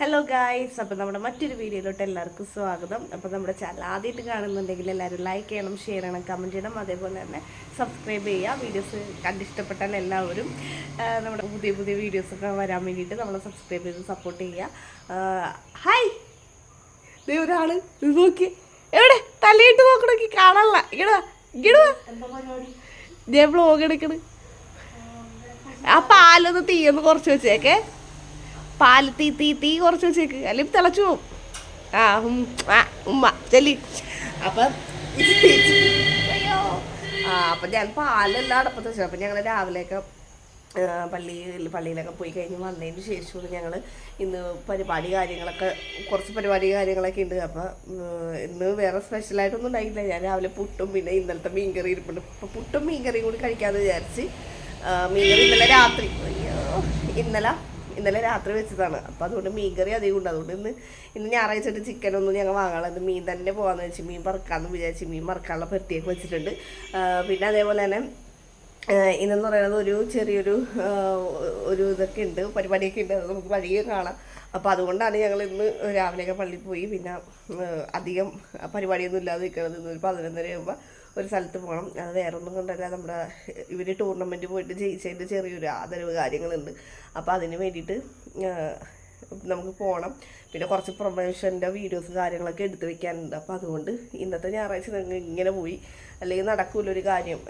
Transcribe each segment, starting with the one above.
Hello guys അപ്പം നമ്മുടെ മറ്റൊരു വീഡിയോയിലോട്ട് എല്ലാവർക്കും സ്വാഗതം. അപ്പം നമ്മുടെ ചാനൽ ആദ്യമായിട്ട് കാണുന്നുണ്ടെങ്കിൽ എല്ലാവരും ലൈക്ക് ചെയ്യണം ഷെയർ ചെയ്യണം കമന്റ് ചെയ്യണം. അതേപോലെ തന്നെ സബ്സ്ക്രൈബ് ചെയ്യുക. വീഡിയോസ് കണ്ടിഷ്ടപ്പെട്ടാൽ എല്ലാവരും നമ്മുടെ പുതിയ പുതിയ വീഡിയോസ് ഒക്കെ വരാൻ വേണ്ടിയിട്ട് നമ്മളെ സബ്സ്ക്രൈബ് ചെയ്ത് സപ്പോർട്ട് ചെയ്യുക. ഹായ് ദേ ഒരാൾ നോക്കി. എവിടെ? തലയിട്ട് നോക്കണമെങ്കിൽ കാണാനുള്ള ഇങ്ങടാ ഇങ്ങടാ ഞാൻ വ്ളോഗ് എടുക്കണ്. ആ പാലൊന്ന് തീയൊന്ന് കുറച്ച് വെച്ചേക്കേ. പാൽ തീ തീ തീ കുറച്ച് വെച്ചേക്ക്. അല്ലെങ്കിൽ തിളച്ചു ആ ഉമ്മ ചെല്ലി. അപ്പം അയ്യോ. ആ അപ്പം ഞാൻ പാലെല്ലാം അടപ്പത്ത് വെച്ചു. അപ്പം ഞങ്ങൾ രാവിലെയൊക്കെ പള്ളിയിൽ പള്ളിയിലൊക്കെ പോയി കഴിഞ്ഞ് വന്നതിന് ശേഷമാണ് ഞങ്ങൾ ഇന്ന് പരിപാടി കാര്യങ്ങളൊക്കെ കുറച്ച് പരിപാടി കാര്യങ്ങളൊക്കെ ഉണ്ട്. അപ്പോൾ ഇന്ന് വേറെ സ്പെഷ്യലായിട്ടൊന്നും ഉണ്ടായില്ല ഞാൻ രാവിലെ പുട്ടും പിന്നെ ഇന്നലത്തെ മീൻകറി ഇരിപ്പുണ്ട്. അപ്പോൾ പുട്ടും മീൻകറിയും കൂടി കഴിക്കാമെന്ന് വിചാരിച്ച് മീൻകറി ഇന്നലെ രാത്രി. ഇന്നലെ ഇന്നലെ രാത്രി വെച്ചതാണ്. അപ്പോൾ അതുകൊണ്ട് മീൻകറി അധികം ഉണ്ട്. അതുകൊണ്ട് ഇന്ന് ഇന്ന് ഞായറാഴ്ച ചിക്കനൊന്നും ഞങ്ങൾ വാങ്ങാനുള്ളത് മീൻ തന്നെ പോകാമെന്ന് വെച്ച് മീൻ വറുക്കാമെന്ന് വിചാരിച്ച് മീൻ വറുക്കാനുള്ള പെട്ടിയൊക്കെ വെച്ചിട്ടുണ്ട്. പിന്നെ അതേപോലെ തന്നെ ഇന്നെന്ന് പറയുന്നത് ഒരു ചെറിയൊരു ഒരു ഇതൊക്കെ ഉണ്ട് പരിപാടിയൊക്കെ ഉണ്ട്. അത് നമുക്ക് വഴിയെ കാണാം. അപ്പോൾ അതുകൊണ്ടാണ് ഞങ്ങൾ ഇന്ന് രാവിലെയൊക്കെ പള്ളിയിൽ പോയി. പിന്നെ അധികം പരിപാടിയൊന്നും ഇല്ലാതെ നിൽക്കുന്നത് ഇന്ന് ഒരു പതിനൊന്നര ആകുമ്പോൾ ഒരു സ്ഥലത്ത് പോകണം അത് വേറെ ഒന്നും കൊണ്ടല്ല. നമ്മുടെ ഇവർ ടൂർണമെന്റ് പോയിട്ട് ജയിച്ചതിന്റെ ചെറിയൊരു ആദരവ് കാര്യങ്ങളുണ്ട്. അപ്പോൾ അതിന് വേണ്ടിയിട്ട് നമുക്ക് പോകണം പിന്നെ കുറച്ച് പ്രൊമോഷന്റെ വീഡിയോസ് കാര്യങ്ങളൊക്കെ എടുത്തു വെക്കാനുണ്ട്. അപ്പോൾ അതുകൊണ്ട് ഇന്നത്തെ ഞായറാഴ്ച നിങ്ങൾ ഇങ്ങനെ പോയി. അല്ലെങ്കിൽ നടക്കൂലൊരു കാര്യം.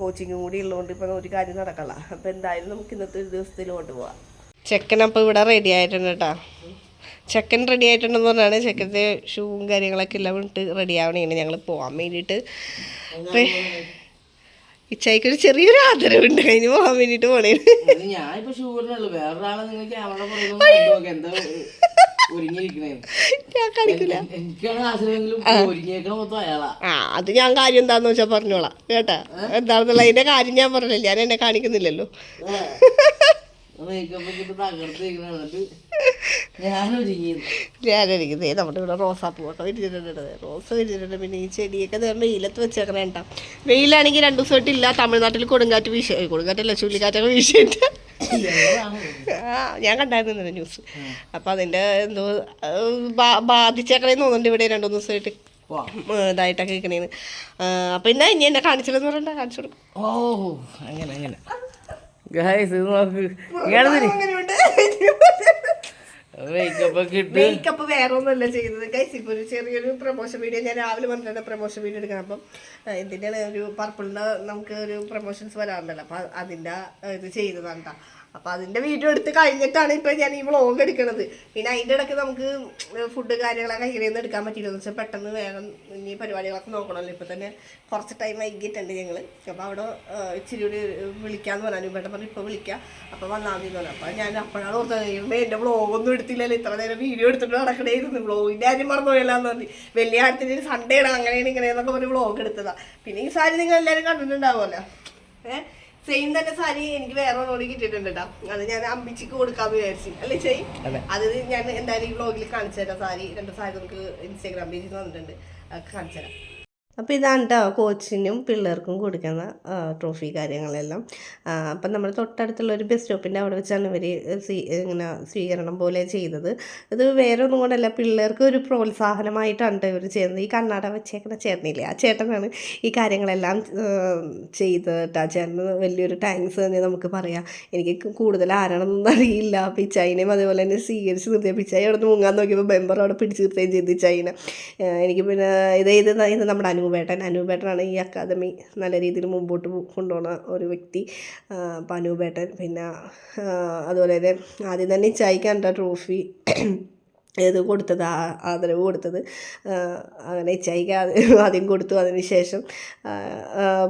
കോച്ചിങ്ങും കൂടി ഉള്ളതുകൊണ്ട് ഇപ്പം ഒരു കാര്യം നടക്കല്ല അപ്പോൾ എന്തായാലും നമുക്ക് ഇന്നത്തെ ഒരു ദിവസത്തിലോട്ട് പോവാം. ചെക്കനപ്പോൾ ഇവിടെ റെഡി ആയിട്ടുണ്ട് കേട്ടോ ചെക്കൻ റെഡി ആയിട്ടുണ്ടെന്ന് പറഞ്ഞാണ് ചെക്കന്റെ ഷൂവും കാര്യങ്ങളൊക്കെ എല്ലാം ഇട്ട് റെഡി ആവണേണ് ഞങ്ങൾ പോകാൻ വേണ്ടിയിട്ട്. ഇച്ചായിക്കൊരു ചെറിയൊരു ആദരവുണ്ട്. അതിന് പോകാൻ വേണ്ടിയിട്ട് പോണേ ഞാൻ കാണിക്കില്ല. ആ. അത് ഞാൻ കാര്യം എന്താന്ന് വെച്ചാൽ പറഞ്ഞോളാം. കേട്ടാ? എന്താണെന്നുള്ള അതിന്റെ കാര്യം ഞാൻ പറഞ്ഞില്ല. ഞാൻ എന്നെ കാണിക്കുന്നില്ലല്ലോ. ഞാനിരിക്കുന്നത് നമ്മുടെ ഇവിടെ റോസാപ്പൂവൊക്കെ വിരിച്ചിട്ടുണ്ട് റോസ് വിരിച്ചിട്ടുണ്ട് പിന്നെ ഈ ചെടിയൊക്കെ നേരം വെയിലത്ത് വെച്ചേക്കണ കേട്ടോ വെയിലാണെങ്കിൽ രണ്ടു ദിവസമായിട്ടില്ല തമിഴ്നാട്ടിൽ കൊടുങ്കാറ്റ് വീശ കൊടുങ്കാറ്റല്ല ചുള്ളിക്കാറ്റൊക്കെ വീശിയിട്ട്. ആ ഞാൻ കണ്ടായിരുന്നു ന്യൂസ്. അപ്പം അതിന്റെ എന്തോ ബാധിച്ചേക്കണേന്ന് തോന്നുന്നുണ്ട് ഇവിടെ രണ്ടു ദിവസമായിട്ട്. ഇതായിട്ടൊക്കെ കേൾക്കണേന്ന് അപ്പം എന്നാ ഇനി എന്നെ കാണിച്ചില്ലെന്ന് പറയണ്ട കാണിച്ചു കൊടുക്കും. ഓ അങ്ങനെ അങ്ങനെ. ഗായ്സ് ഇത് നോക്ക്. മേക്കപ്പ് വേറെ ഒന്നുമല്ല ചെയ്തത് ഗൈസ് ഇപ്പോൾ ഒരു ചെറിയൊരു പ്രൊമോഷൻ വീഡിയോ ഞാൻ രാവിലെ പറഞ്ഞിട്ട് പ്രൊമോഷൻ വീഡിയോ എടുക്കണം അപ്പം ഇതിന്റെ ഒരു പർപ്പിളിന്റെ നമുക്ക് ഒരു പ്രൊമോഷൻസ് വരാറുണ്ടല്ലോ. അപ്പം അതിന്റെ ഇത് ചെയ്തതാണ് കേട്ടോ അപ്പം അതിന്റെ വീഡിയോ എടുത്ത് കഴിഞ്ഞിട്ടാണ് ഇപ്പൊ ഞാൻ ഈ വ്ളോഗ് എടുക്കണത്. പിന്നെ അതിന്റെ ഇടയ്ക്ക് നമുക്ക് ഫുഡ് കാര്യങ്ങളൊക്കെ ഇങ്ങനെ ഒന്നും എടുക്കാൻ പറ്റില്ല വെച്ചാൽ പെട്ടെന്ന് വേഗം ഇനി പരിപാടികളൊക്കെ നോക്കണമല്ലോ. ഇപ്പൊ തന്നെ കുറച്ച് ടൈം വൈകിട്ടുണ്ട് ഞങ്ങൾ അപ്പോൾ അവിടെ ഇച്ചിരി കൂടി വിളിക്കാമെന്ന് പറഞ്ഞു അനുപേട്ടൻ പറഞ്ഞു ഇപ്പോൾ വിളിക്കാം. അപ്പോൾ വന്നാൽ മതി പറഞ്ഞു. ഞാൻ അപ്പോഴാണ് ഓർത്തത് എന്റെ എന്റെ വ്ളോഗൊന്നും എടുത്തില്ലല്ലോ. ഇത്ര നേരം വീഡിയോ എടുത്തിട്ട് നടക്കണേരുന്നു വ്ളോഗിന്റെ കാര്യം മറന്നുപോയല്ലാന്ന് പറഞ്ഞു. വലിയ കാര്യത്തിന് സൺഡേ ആണ് അങ്ങനെയാണ് ഇങ്ങനെയെന്നൊക്കെ പറഞ്ഞ് വ്ളോഗ് എടുത്തതാ. പിന്നെ ഈ സാരി നിങ്ങൾ എല്ലാവരും കണ്ടിട്ടുണ്ടാവുമല്ലോ? ഏഹ് സെയിം തന്നെ സാരി എനിക്ക് വേറെ ഒന്നുകൂടി കിട്ടിയിട്ടുണ്ട് കേട്ടോ അത് ഞാൻ അമ്പിച്ചിക്ക് കൊടുക്കാൻ വിചാരിച്ചു. അല്ലേ ചെയ് അത്. ഞാൻ എന്തായാലും ഈ വ്ളോഗിൽ കാണിച്ചു തരാം. സാരി രണ്ട് സാരി നമുക്ക് ഇൻസ്റ്റാഗ്രാം പേജിൽ വന്നിട്ടുണ്ട്. കാണിച്ചു തരാം. അപ്പോൾ ഇതാണ് കേട്ടോ കോച്ചിനും പിള്ളേർക്കും കൊടുക്കുന്ന ട്രോഫി കാര്യങ്ങളെല്ലാം. അപ്പം നമ്മൾ തൊട്ടടുത്തുള്ള ഒരു ബസ് സ്റ്റോപ്പിന്റെ അവിടെ വെച്ചാണ് ഇവർ സ്വീ ഇങ്ങനെ സ്വീകരണം പോലെ ചെയ്തത്. ഇത് വേറെ ഒന്നും കൊണ്ടല്ല പിള്ളേർക്ക് ഒരു പ്രോത്സാഹനമായിട്ടാണ് ട്ടോ ഇവർ ചെയ്യുന്നത്. ഈ കണ്ണാട വെച്ചേക്കണ ചേട്ടനില്ലേ ആ ചേട്ടനാണ് ഈ കാര്യങ്ങളെല്ലാം ചെയ്തത്. കേട്ടോ ചേട്ടന് വലിയൊരു താങ്ക്സ് തന്നെ നമുക്ക് പറയാം. എനിക്ക് കൂടുതൽ ആരാണെന്നൊന്നും അറിയില്ല. പിച്ചായിനെയും അതേപോലെ തന്നെ സ്വീകരിച്ച് നിർത്തിയ പിച്ചായി അവിടെ നിന്ന് മുങ്ങാൻ നോക്കിയപ്പോൾ മെമ്പർ അവിടെ പിടിച്ച് നിർത്തുകയും ചെയ്തു ചൈന. എനിക്ക് പിന്നെ ഇത് ഇത് ഇത് നമ്മുടെ അനൂപേട്ടൻ. അനൂപേട്ടനാണ് ഈ അക്കാദമി നല്ല രീതിയിൽ മുമ്പോട്ട് കൊണ്ടുപോകുന്ന ഒരു വ്യക്തി. അപ്പം അനൂപേട്ടൻ പിന്നെ അതുപോലെ തന്നെ ആദ്യം തന്നെ ഇച്ചായിക്കാണ് ട്രോഫി ഇത് കൊടുത്തത് ആദരവ് കൊടുത്തത്. അങ്ങനെ ഇച്ചായിക്ക് ആദ്യം കൊടുത്തു. അതിനുശേഷം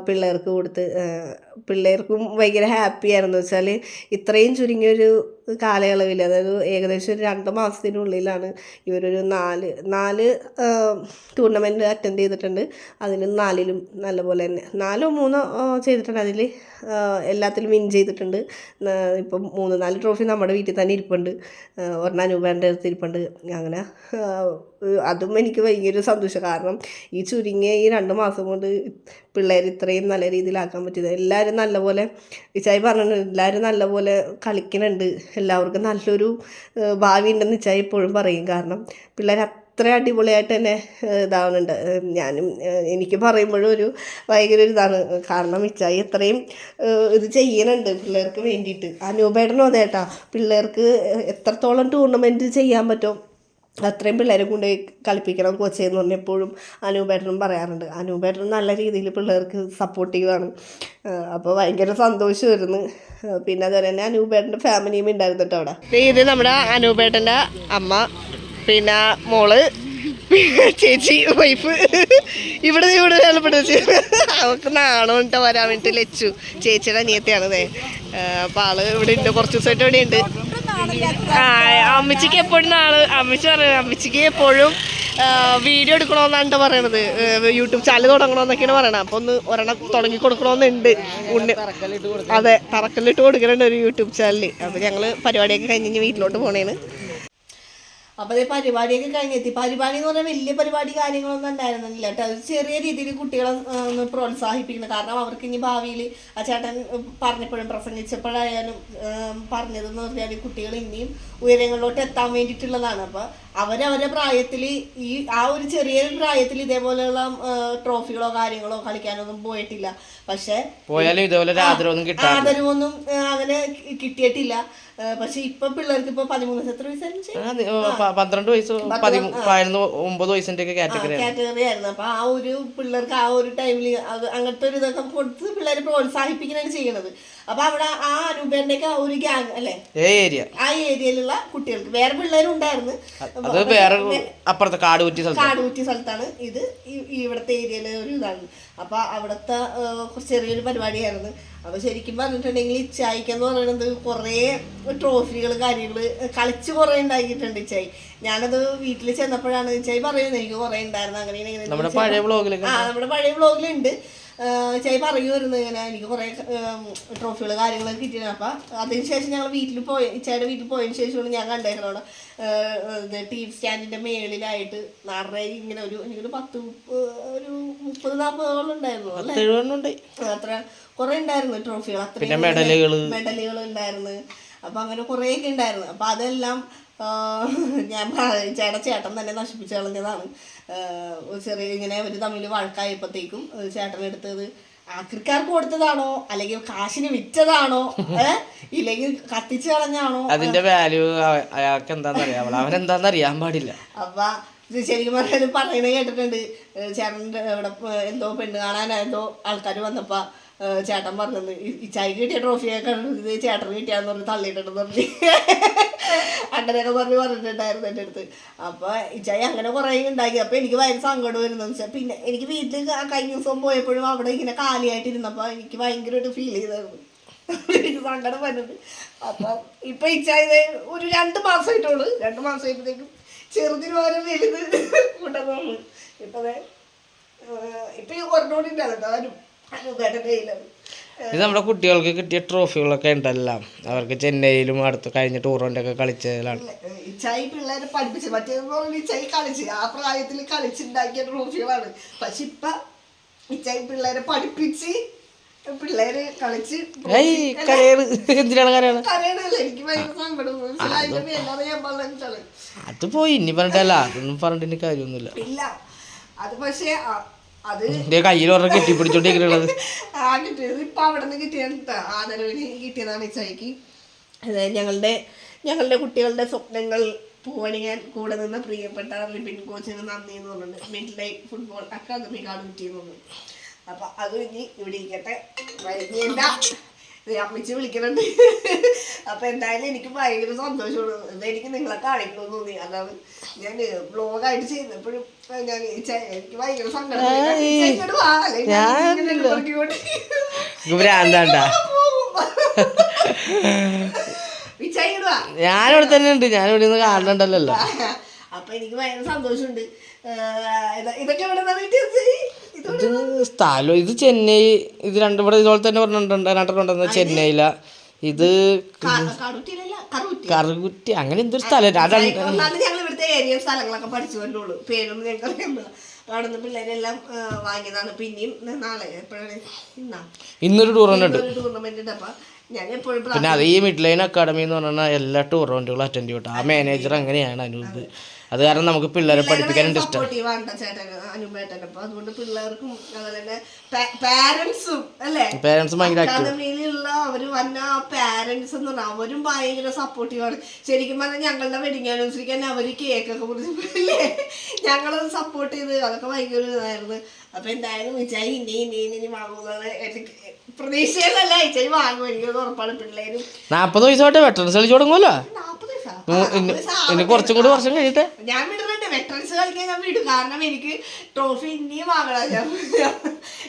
പിള്ളേർക്ക് കൊടുത്ത് പിള്ളേർക്കും ഭയങ്കര ഹാപ്പി ആയിരുന്നു. വെച്ചാൽ ഇത്രയും ചുരുങ്ങിയൊരു കാലയളവിൽ അതായത് ഏകദേശം ഒരു രണ്ട് മാസത്തിനുള്ളിലാണ് ഇവരൊരു നാല് നാല് ടൂർണമെന്റ് അറ്റൻഡ് ചെയ്തിട്ടുണ്ട്. അതിൽ നാലിലും നല്ലപോലെ തന്നെ. നാലോ മൂന്നോ ചെയ്തിട്ടുണ്ട്. അതിൽ എല്ലാത്തിലും വിൻ ചെയ്തിട്ടുണ്ട്. ഇപ്പം മൂന്ന് നാല് ട്രോഫി നമ്മുടെ വീട്ടിൽ തന്നെ ഇരിപ്പുണ്ട്. ഒരെണ്ണം അനൂപേന്റെ അടുത്ത് ഇരിപ്പുണ്ട്. അങ്ങനെ അതും എനിക്ക് ഭയങ്കര സന്തോഷം. കാരണം ഈ ചുരുങ്ങിയ ഈ രണ്ട് മാസം കൊണ്ട് പിള്ളേർ ഇത്രയും നല്ല രീതിയിലാക്കാൻ പറ്റിയത്. എല്ലാവരും നല്ലപോലെ വിചാരി പറഞ്ഞിട്ടുണ്ട് എല്ലാവരും നല്ലപോലെ കളിക്കുന്നുണ്ട് എല്ലാവർക്കും നല്ലൊരു ഭാവി ഉണ്ടെന്ന് വെച്ചാൽ എപ്പോഴും പറയും. കാരണം പിള്ളേർ അത്ര അടിപൊളിയായിട്ട് തന്നെ ഇതാവുന്നുണ്ട്. ഞാനും എനിക്ക് പറയുമ്പോഴും ഒരു ഭയങ്കര ഒരു ഇതാണ്. കാരണം ഇച്ചായി എത്രയും ഇത് ചെയ്യുന്നുണ്ട് പിള്ളേർക്ക് വേണ്ടിയിട്ട്. അനൂപേടനോ അതേട്ടാ പിള്ളേർക്ക് എത്രത്തോളം ടൂർണമെന്റ് ചെയ്യാൻ പറ്റും അത്രയും പിള്ളേരെ കൊണ്ട് കളിപ്പിക്കണം കോച്ച് എന്ന് പറഞ്ഞ് അനൂപേട്ടനും പറയാറുണ്ട്. അനൂപേട്ടൻ നല്ല രീതിയിൽ പിള്ളേർക്ക് സപ്പോർട്ടീവാണ് അപ്പോൾ ഭയങ്കര സന്തോഷമായിരുന്നു. പിന്നെ അതുപോലെ തന്നെ അനൂപേട്ടന്റെ ഫാമിലിയും ഉണ്ടായിരുന്നു കേട്ടോ അവിടെ? ഇത് നമ്മുടെ അനൂപേട്ടന്റെ അമ്മ പിന്നെ മോൾ ചേച്ചി വൈഫ് ഇവിടെ ഇവിടെ വേലപ്പെട്ട അവൾക്ക് നാണം വരാൻ വേണ്ടിയിട്ട് ലച്ചു. ചേച്ചിയുടെ അനിയത്തെയാണ് അതെ അപ്പോൾ ആൾ ഇവിടെ ഉണ്ട്. കുറച്ച് ദിവസമായിട്ട് ഇവിടെ ഉണ്ട് ആ അമ്മച്ചിക്ക് എപ്പോഴും നാൾ അമ്മച്ചി പറയുന്നത് അമ്മച്ചിക്ക് എപ്പോഴും വീഡിയോ എടുക്കണമെന്നാണ് പറയണത്. യൂട്യൂബ് ചാനൽ തുടങ്ങണമെന്നൊക്കെയാണ് പറയണത്. അപ്പോൾ ഒന്ന് ഒരെണ്ണം തുടങ്ങി കൊടുക്കണമെന്നുണ്ട് ഉണ്ണി. അതെ തറക്കല്ലിട്ട് കൊടുക്കുന്നുണ്ട് ഒരു യൂട്യൂബ് ചാനൽ അപ്പോൾ ഞങ്ങൾ പരിപാടിയൊക്കെ കഴിഞ്ഞ് വീട്ടിലോട്ട് പോണേണ്. അപ്പോൾ അതേ പരിപാടിയൊക്കെ കഴിഞ്ഞെത്തി. പരിപാടി എന്ന് പറഞ്ഞാൽ വലിയ പരിപാടി കാര്യങ്ങളൊന്നും ഉണ്ടായിരുന്നില്ല കേട്ടോ. അത് ചെറിയ രീതിയിൽ കുട്ടികളെ ഒന്ന് പ്രോത്സാഹിപ്പിക്കുന്നത് കാരണം അവർക്ക് ഇനി ഭാവിയിൽ ആ ചേട്ടൻ പറഞ്ഞപ്പോഴും പ്രസംഗിച്ചപ്പോഴായാലും പറഞ്ഞതെന്ന് പറഞ്ഞാൽ കുട്ടികൾ ഇനിയും ഉയരങ്ങളിലോട്ട് എത്താൻ വേണ്ടിയിട്ടുള്ളതാണ്. അപ്പോൾ അവരവരുടെ പ്രായത്തിൽ ഈ ആ ഒരു ചെറിയ പ്രായത്തിൽ ഇതേപോലെയുള്ള ട്രോഫികളോ കാര്യങ്ങളോ കളിക്കാനൊന്നും പോയിട്ടില്ല. പക്ഷേ പോയാലും ഇതേപോലെ ആദരവൊന്നും അങ്ങനെ കിട്ടിയിട്ടില്ല. പക്ഷെ ഇപ്പൊ പിള്ളേർക്ക് ഇപ്പൊ പതിമൂന്ന് എത്ര വയസ്സായിരുന്നു പന്ത്രണ്ട് വയസ്സ് പതിനൊന്ന് ഒമ്പത് വയസ്സിന്റെ ഒക്കെ കാറ്റഗറി കാറ്റഗറി ആയിരുന്നു. അപ്പൊ ആ ഒരു പിള്ളേർക്ക് ആ ഒരു ടൈമിൽ അങ്ങനത്തെ ഒരു ഇതൊക്കെ കൊടുത്ത് പിള്ളേരെ പ്രോത്സാഹിപ്പിക്കുകയാണ് ചെയ്യണത്. അപ്പൊ അവിടെ ആ അനുപേന്റെ ഒക്കെ ഒരു ഗ്യാങ് അല്ലെ? ഏരിയ ആ ഏരിയയിലുള്ള കുട്ടികൾക്ക് വേറെ പിള്ളേരും ഉണ്ടായിരുന്നു. അത് വേറെ അപ്പുറത്തെ കാട് കുറ്റി സ്ഥലത്ത് കാടുകുറ്റി സ്ഥലത്താണ് ഇത് ഇവിടുത്തെ ഏരിയയിലെ ഒരു ഇതാണ്. അപ്പൊ അവിടുത്തെ ചെറിയൊരു പരിപാടിയായിരുന്നു. അപ്പൊ ശരിക്കും പറഞ്ഞിട്ടുണ്ടെങ്കിൽ ഇച്ചായിക്ക എന്ന് പറയുന്നത് കുറേ ട്രോഫികൾ കാര്യങ്ങൾ കളിച്ച് കുറേ ഉണ്ടാക്കിയിട്ടുണ്ട് ഇച്ചായി. ഞാനത് വീട്ടിൽ ചെന്നപ്പോഴാണ് ഇച്ചായി പറയുന്നത് എനിക്ക് കുറേ ഉണ്ടായിരുന്നു. അങ്ങനെ ഇങ്ങനെ ആ നമ്മുടെ പഴയ വ്ളോഗിലുണ്ട് ചായ പറയുമായിരുന്നു ഇങ്ങനെ എനിക്ക് കുറേ ട്രോഫികൾ കാര്യങ്ങളൊക്കെ കിട്ടിയത് അപ്പം അതിനുശേഷം ഞങ്ങൾ വീട്ടിൽ പോയി ചേട്ടൻ വീട്ടിൽ പോയതിന് ശേഷമാണ് ഞാൻ കണ്ടേക്കണം അവിടെ. ടീ സ്റ്റാൻഡിന്റെ സ്റ്റാൻഡിന്റെ മേളിലായിട്ട് നിറയെ ഇങ്ങനെ ഒരു എനിക്കൊരു പത്ത് ഒരു മുപ്പത് നാൽപ്പതോളം ഉണ്ടായിരുന്നു അല്ലേ? അത്ര കുറെ ഉണ്ടായിരുന്നു ട്രോഫികൾ അത്ര മെഡലുകൾ ഉണ്ടായിരുന്നു. അപ്പൊ അങ്ങനെ കുറേയൊക്കെ ഉണ്ടായിരുന്നു. അപ്പം അതെല്ലാം ഞാൻ ചേട്ട ചേട്ടൻ തന്നെ നശിപ്പിച്ചു കളഞ്ഞതാണ്. ചെറിയ ഇങ്ങനെ ഒരു തമ്മിൽ വഴക്കായപ്പോഴത്തേക്കും ചേട്ടൻ എടുത്തത് ആക്രിക്കാർക്ക് കൊടുത്തതാണോ? അല്ലെങ്കിൽ കാശിന് വിറ്റതാണോ? ഇല്ലെങ്കിൽ കത്തിച്ചു കളഞ്ഞാണോ അതിന്റെ വാല്യൂ അയാൾക്ക് എന്താണെന്ന് അവൻ പാടില്ല. അപ്പൊ ശരിക്കും പറഞ്ഞാൽ പറയുന്നത് കേട്ടിട്ടുണ്ട്. ചേട്ടന്റെ ഇവിടെ എന്തോ പെണ്ണ് കാണാൻ എന്തോ ആൾക്കാർ വന്നപ്പോ ഏഹ് ചേട്ടൻ പറഞ്ഞത് ചായ കിട്ടിയ ട്രോഫിയൊക്കെ ഇത് ചേട്ടന് കിട്ടിയാന്ന് പറഞ്ഞ് തള്ളിയിട്ടുണ്ടെന്ന് പറഞ്ഞ്. അങ്ങനെയൊക്കെ പറഞ്ഞ് പറഞ്ഞിട്ടുണ്ടായിരുന്നു എന്റെ അടുത്ത്. അപ്പൊ ഈ ചായ അങ്ങനെ കുറേ ഉണ്ടാക്കി. അപ്പോൾ എനിക്ക് ഭയങ്കര സങ്കടം വരുന്നത് വെച്ചാൽ പിന്നെ എനിക്ക് വീട്ടിൽ കഴിഞ്ഞ ദിവസം പോയപ്പോഴും അവിടെ ഇങ്ങനെ കാലിയായിട്ടിരുന്നപ്പോൾ എനിക്ക് ഒരു ഫീൽ ചെയ്തായിരുന്നു. എനിക്ക് സങ്കടം വരുന്നുണ്ട് അപ്പൊ ഇപ്പൊ ചായ ഒരു രണ്ട് മാസമായിട്ടുള്ളൂ. രണ്ട് മാസമായപ്പോഴത്തേക്കും ചെറുതിന് പകരം വലുത് കൊണ്ടുവന്നു ഇപ്പൊ ഇപ്പൊ ഈ ഉണ്ടാകും കയ്യിലാണ് ഇത് നമ്മുടെ കുട്ടികൾക്ക് കിട്ടിയ ട്രോഫികളൊക്കെ ഉണ്ടല്ലോ. അവർക്ക് ചെന്നൈയിലും അടുത്ത് കഴിഞ്ഞ ടൂറിന്റെ ഒക്കെ കളിച്ചതിലാണ്. ഇച്ചായി പിള്ളേരെ പഠിപ്പിച്ച് മറ്റേന്ന് പറഞ്ഞാൽ ഇച്ചായി കളിച്ച് ആ പ്രായത്തിൽ കളിച്ചുണ്ടാക്കിയ ട്രോഫികളാണ്. പക്ഷെ ഇപ്പൊ ഇച്ചായി പിള്ളേരെ പഠിപ്പിച്ച് പിള്ളേര് കളിച്ച് അത് പോയി ഇനി പറഞ്ഞിട്ടല്ല. അതൊന്നും പറഞ്ഞിട്ട് കാര്യമൊന്നുമില്ല. ഇല്ല. അത് പക്ഷേ എന്റെ കയ്യിൽ പറഞ്ഞ കെട്ടിപ്പിടിച്ചോണ്ടിരിക്കുന്നത് ആ കിട്ടിയത്. ഇപ്പൊ അവിടെ നിന്ന് കിട്ടിയത് ആദരവിന് കിട്ടിയതാണ് ഇച്ചായിക്ക് ഞങ്ങളുടെ ഞങ്ങളുടെ കുട്ടികളുടെ സ്വപ്നങ്ങൾ പൂവണിയാൻ കൂടെ നിന്ന പ്രിയപ്പെട്ട റിബിൻ കോച്ചിന് നന്ദി എന്ന് പറഞ്ഞിട്ട് mid life football academy card കിട്ടിയെന്ന് പറഞ്ഞു അപ്പൊ അത് ഇനി ഇവിടെ ഇരിക്കട്ടെ. വൈകിയല്ല അമ്മച്ചി വിളിക്കുന്നുണ്ട്. അപ്പൊ എന്തായാലും എനിക്ക് ഭയങ്കര സന്തോഷമാണ്. എന്താ എനിക്ക് നിങ്ങളെ കാണിക്കണം തോന്നി. അതാണ് ഞാൻ ബ്ലോഗായിട്ട് എപ്പോഴും ഞാൻ എനിക്ക് ഭയങ്കര സങ്കടം. ഞാനിവിടെ തന്നെ ഉണ്ട് ഞാനിവിടെ നിന്ന് കാണണ്ടല്ലോ അപ്പൊ എനിക്ക് ഭയങ്കര സന്തോഷമുണ്ട്. ഇതൊക്കെ എവിടെ നിന്നാണ് കിട്ടിയത്? ഇത് സ്ഥലം ഇത് ചെന്നൈ ഇത് രണ്ടും ഇവിടെ ഇതുപോലെ തന്നെ പറഞ്ഞിട്ടുണ്ട് രണ്ടെണ്ണം ചെന്നൈയില. ഇത് കറുകുറ്റി അങ്ങനെ എന്തൊരു സ്ഥലം. ഞങ്ങൾ ഇവിടുത്തെ ഏരിയ സ്ഥലങ്ങളൊക്കെ പഠിച്ചു കൊണ്ടുള്ളൂ പേരൊന്നും ഞങ്ങൾക്ക് അറിയാൻ അവിടെ നിന്ന് പിള്ളേരെല്ലാം വാങ്ങിയതാണ്. പിന്നെയും നാളെ എപ്പോഴാണ്? ഇന്നാ. ഇന്നൊരു ടൂർണമെന്റ് ഉണ്ട് ടൂർണമെന്റ് ഉണ്ട്. അപ്പൊ ഞാൻ എപ്പോഴും പിന്നെ അത് ഈ മിഡ് ലൈൻ അക്കാഡമി എന്ന് പറഞ്ഞാൽ എല്ലാ ടൂർണമെന്റുകളും അറ്റൻഡ് ചെയ്യട്ടെ ആ മാനേജർ അങ്ങനെയാണ് അനൂപ് അത് കാരണം നമുക്ക് പിള്ളേരെ പഠിപ്പിക്കാനുണ്ട് ഇഷ്ടം. പേരൻസ് ഭയങ്കര പാരന്റ്സ് എന്ന് പറഞ്ഞാൽ അവരും ഭയങ്കര സപ്പോർട്ടീവ് ആണ്. ശരിക്കും പറഞ്ഞാൽ ഞങ്ങളുടെ വെഡിങ് ആനിവേഴ്സറിക്ക് തന്നെ കേക്കൊക്കെ മുറിച്ചില്ലേ ഞങ്ങളത് സപ്പോർട്ട് ചെയ്ത് അതൊക്കെ ഭയങ്കര ഇതായിരുന്നു. അപ്പൊ എന്തായാലും വിചാരി ഇനി ഇനി ഇനി ഇനി വാങ്ങുന്നത് എനിക്ക് പ്രതീക്ഷയിലല്ല ഇച്ചായി വാങ്ങും. എനിക്കത് ഉറപ്പാണ്. പിള്ളേരും നാപ്പത് വയസ്സോട്ടെ വെട്ടറൻസ് കളിച്ചു തുടങ്ങുമല്ലോ. നാപ്പത്? ഇനി കുറച്ചും കൂടി വർഷം കഴിയട്ടെ ഞാൻ വിടുന്നുണ്ട്. വെറ്ററൻസ് കളിക്കാൻ ഞാൻ വിടും. കാരണം എനിക്ക് ട്രോഫി ഇനിയും വാങ്ങണം. ഞാൻ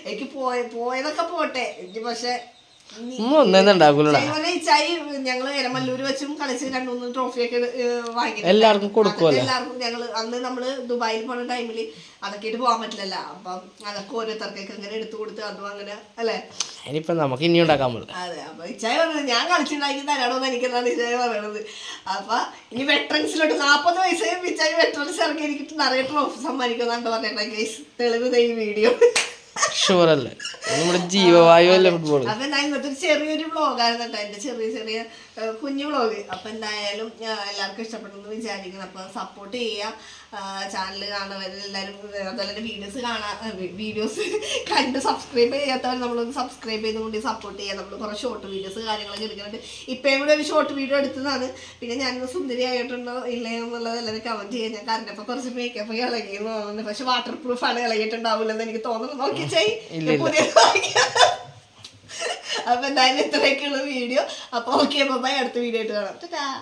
എനിക്ക് പോയ പോയതൊക്കെ പോട്ടെ. എനിക്ക് പക്ഷെ ഞങ്ങൾ എരമല്ലൂര് വെച്ചും കളിച്ച് രണ്ടു മൂന്ന് ട്രോഫിയൊക്കെ വാങ്ങി എല്ലാവർക്കും കൊടുക്കുമല്ലോ എല്ലാവർക്കും ഞങ്ങൾ അന്ന് നമ്മൾ ദുബായിൽ പോണ ടൈമിൽ അതൊക്കെ ആയിട്ട് പോകാൻ പറ്റില്ലല്ലോ. അപ്പം അതൊക്കെ ഓരോരുത്തർക്കൊക്കെ അങ്ങനെ എടുത്തു കൊടുത്ത് അതും അങ്ങനെ അല്ലേ? ഇനിയിപ്പം നമുക്ക് ഇനി ഉണ്ടാക്കാൻ പറ്റും അതെ അപ്പൊ ഇച്ചായ പറഞ്ഞത് ഞാൻ കളിച്ചുണ്ടാക്കി തരാണോന്ന് എനിക്കെന്നാണ് ഇച്ചായ പറയണത്. അപ്പൊ ഇനി വെറ്ററൻസിലോട്ട് നാപ്പത് വയസ്സേ ഇച്ചായ വെറ്ററൻസ് ഇറങ്ങി എനിക്ക് നിറയെ ട്രോഫി സമ്മാനിക്കുന്നുണ്ട് പറഞ്ഞേട്ടാ ഗൈസ് തെളിവ് ഈ വീഡിയോ ഇത് നമ്മുടെ ജീവവായു അല്ലേ ഫുട്ബോൾ അപ്പൊ എന്താ ഇന്നത്തെ ചെറിയൊരു വ്ളോഗായിരുന്നു കേട്ടോ എന്റെ ചെറിയ ചെറിയ കുഞ്ഞു വ്ളോഗ് അപ്പൊ എന്തായാലും എല്ലാവർക്കും ഇഷ്ടപ്പെട്ടെന്ന് വിചാരിക്കണം അപ്പൊ സപ്പോർട്ട് ചെയ്യാം. ചാനൽ കാണുന്നവരെല്ലാവരും അതുപോലെ വീഡിയോസ് കാണാൻ വീഡിയോസ് കണ്ട് സബ്സ്ക്രൈബ് ചെയ്യാത്തവർ നമ്മളൊന്ന് സബ്സ്ക്രൈബ് ചെയ്തുകൊണ്ട് സപ്പോർട്ട് ചെയ്യാം. നമ്മൾ കുറേ ഷോർട്ട് വീഡിയോസ് കാര്യങ്ങളൊക്കെ എടുക്കുന്നുണ്ട്. ഇപ്പോഴും കൂടെ ഒരു ഷോർട്ട് വീഡിയോ എടുത്തതാണ്. പിന്നെ ഞാൻ സുന്ദരി ആയിട്ടുണ്ടോ ഇല്ലയോ എന്നുള്ളത് എല്ലാവരും കമന്റ് ചെയ്യാം. ഞാൻ കറണ്ടപ്പോൾ കുറച്ച് മേക്കപ്പ് ഇളകിയെന്ന് തോന്നുന്നുണ്ട്. പക്ഷെ വാട്ടർ പ്രൂഫ് ആണ് ഇളകിയിട്ടുണ്ടാവില്ലെന്ന് എനിക്ക് തോന്നുന്നു. നോക്കി ചെയ്. പുതിയ അപ്പൊ എന്തായാലും ഇത്രയൊക്കെയുള്ള വീഡിയോ. അപ്പൊ ഓക്കെ ബൈ അടുത്ത വീഡിയോ ആയിട്ട് കാണാം.